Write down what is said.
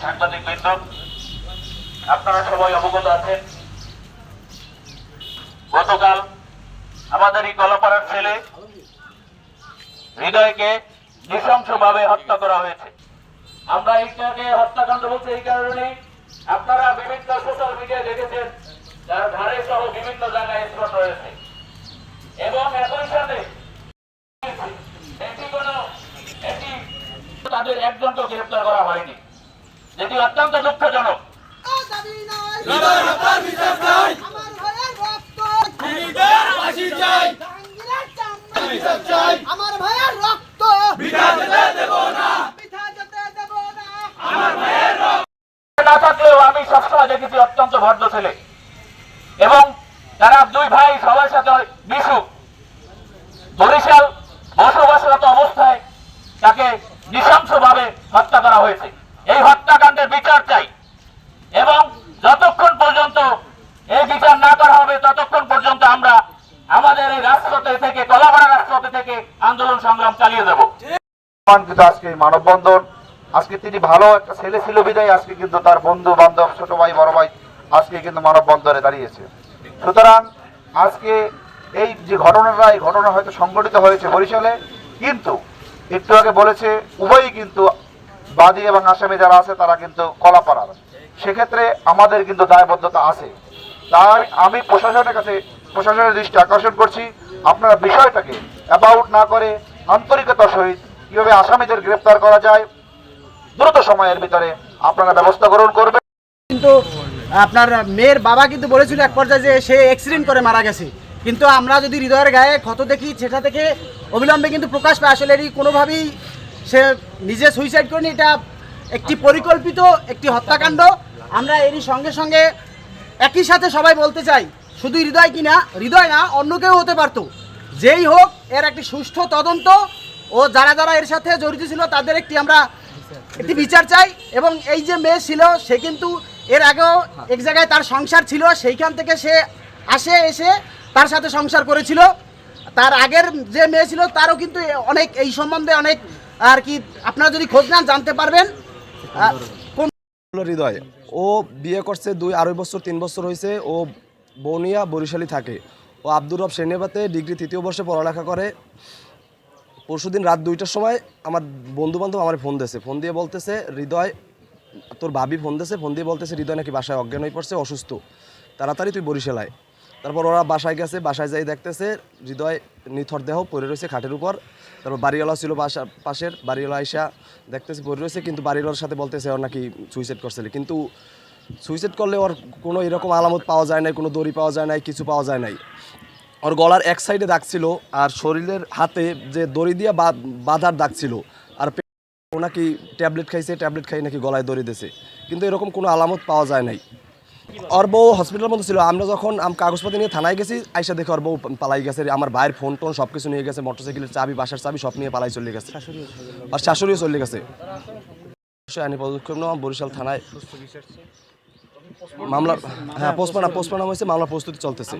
সাংবাদিক আপনারা সবাই অবগত আছেন। গতকাল আমাদের এই কলাপাড়ার ছেলে হৃদয়কে নৃশংসভাবে হত্যা করা হয়েছে। আমরা এইটাকে হত্যাকাণ্ড বলছি এই কারণে আপনারা বিভিন্ন সোশ্যাল মিডিয়ায় দেখেছেন যার ধারে সহ বিভিন্ন জায়গায় স্পট রয়েছে। এবং একই সাথে এটি কোনো এটি তাদের একজনকে গ্রেপ্তার করা হয়নি যেটি অত্যন্ত দুঃখজনক। আমার ভাইয়ের রক্ত। দেব না না থাকলেও আমি সবসময় দেখেছি অত্যন্ত ভদ্র ছেলে। এবং তারা দুই ভাই সবার সাথে মিশুক বরিশাল বসবাসরত অবস্থায় তাকে নৃশংসভাবে হত্যা করা হয়েছে। এই হত্যাকাণ্ডের বিচার চাই। এবং যতক্ষণ পর্যন্ত এই বিচার না করা হবে, ততক্ষণ পর্যন্ত আমরা আমাদের এই রাষ্ট্রতে থেকে, কলাপাড়া রাষ্ট্রতে থেকে আন্দোলন সংগ্রাম চালিয়ে কিন্তু আজকে মানববন্ধন। আজকে তিনি ভালো একটা ছেলে ছিল বিদায়। আজকে কিন্তু তার বন্ধু বান্ধব ছোট ভাই, বড় ভাই আজকে কিন্তু মানববন্ধনে দাঁড়িয়েছে। সুতরাং আজকে এই যে ঘটনাটা, এই ঘটনা হয়তো সংঘটিত হয়েছে বরিশালে, কিন্তু একটু আগে বলেছে, উভয়ই কিন্তু বাদী এবং আসামি যারা আছে, তারা কিন্তু কলাপাড়ার। সেক্ষেত্রে আমাদের কিন্তু দায়বদ্ধতা আছে। তাই আমি প্রশাসনের কাছে প্রশাসনের দৃষ্টি আকর্ষণ করছি, আপনারা বিষয়টাকে অ্যাবাউট না করে আন্তরিকতার সহিত কীভাবে আসামিদের গ্রেপ্তার করা যায়, দ্রুত সময়ের ভিতরে আপনারা ব্যবস্থা গ্রহণ করবেন। কিন্তু আপনার মেয়ের বাবা কিন্তু বলেছিল এক পর্যায়ে যে সে অ্যাক্সিডেন্ট করে মারা গেছে। কিন্তু আমরা যদি হৃদয়ের গায়ে ক্ষত দেখি, সেটা থেকে অবিলম্বে কিন্তু প্রকাশ পায়। আসলে এটি কোনোভাবেই সে নিজে সুইসাইড করেনি। এটা একটি পরিকল্পিত একটি হত্যাকাণ্ড। আমরা এরই সঙ্গে সঙ্গে একই সাথে সবাই বলতে চাই, শুধু হৃদয় কি না, হৃদয় না, অন্য কেউ হতে পারতো। যেই হোক, এর একটি সুষ্ঠু তদন্ত ও যারা যারা এর সাথে জড়িত ছিল, তাদের একটি আমরা একটি বিচার চাই। এবং এই যে মেয়ে ছিল, সে কিন্তু এর আগেও এক জায়গায় তার সংসার ছিল, সেইখান থেকে সে আসে, এসে তার সাথে সংসার করেছিল। তার আগের যে মেয়ে ছিল, তারও কিন্তু অনেক এই সম্বন্ধে অনেক, আর কি, আপনারা যদি খোঁজ নেন, জানতে পারবেন। কোন হৃদয়। ও বিয়ে করছে দুই, আড়াই বছর, তিন বছর হয়েছে। ও বনিয়া বরিশালী থাকে। ও আব্দুর রব শ্রেণীবাতে ডিগ্রি তৃতীয় বর্ষে পড়ালেখা করে। পরশুদিন রাত দুইটার সময় আমার বন্ধু বান্ধব আমার ফোন দিয়েছে। ফোন দিয়ে বলতেছে, হৃদয় তোর ভাবি ফোন দিয়েছে ফোন দিয়ে বলতেছে, হৃদয় নাকি বাসায় অজ্ঞান হয়ে পড়ছে, অসুস্থ। তাড়াতাড়ি তুই বরিশালায় তারপর ওরা বাসায় গেছে, বাসায় যাই দেখতেছে, হৃদয় নিথর দেহ পড়ে রয়েছে খাটের উপর। তারপর বাড়িওয়ালা ছিল বাসা, পাশের বাড়িওয়ালা আইসা দেখতেছে পড়ে রয়েছে, কিন্তু বাড়িওয়ালার সাথে বলতেছে ওর নাকি সুইসাইড করছিল। কিন্তু সুইসাইড করলে ওর কোনো এরকম আলামত পাওয়া যায় নাই, কোনো দড়ি পাওয়া যায় নাই, কিছু পাওয়া যায় নাই। ওর গলার এক সাইডে দাগ ছিল, আর শরীরের হাতে যে দড়ি দিয়ে বাঁধার দাগ ছিল আর পে- ও নাকি ট্যাবলেট খাইছে, ট্যাবলেট খাই নাকি গলায় দড়ি দিয়েছে কিন্তু এরকম কোনো আলামত পাওয়া যায় নাই। ওর বউ হসপিটালের মধ্যে ছিল। আমরা যখন কাগজপাতি নিয়ে থানায় গেছি, আইসা দেখে ওর বউ পালাই গেছে। আমার ভাইয়ের ফোন টোন সব কিছু নিয়ে গেছে মোটরসাইকেলের চাবি, বাসার চাবি সব নিয়ে পালাই চলে গেছে। আর শাশুড়িও চলে গেছে। আইনি পদক্ষেপ নেওয়া, বরিশাল থানায় মামলা হ্যাঁ পোস্টমার্টম পোস্টমার্টম হয়েছে, মামলার প্রস্তুতি চলতেছে।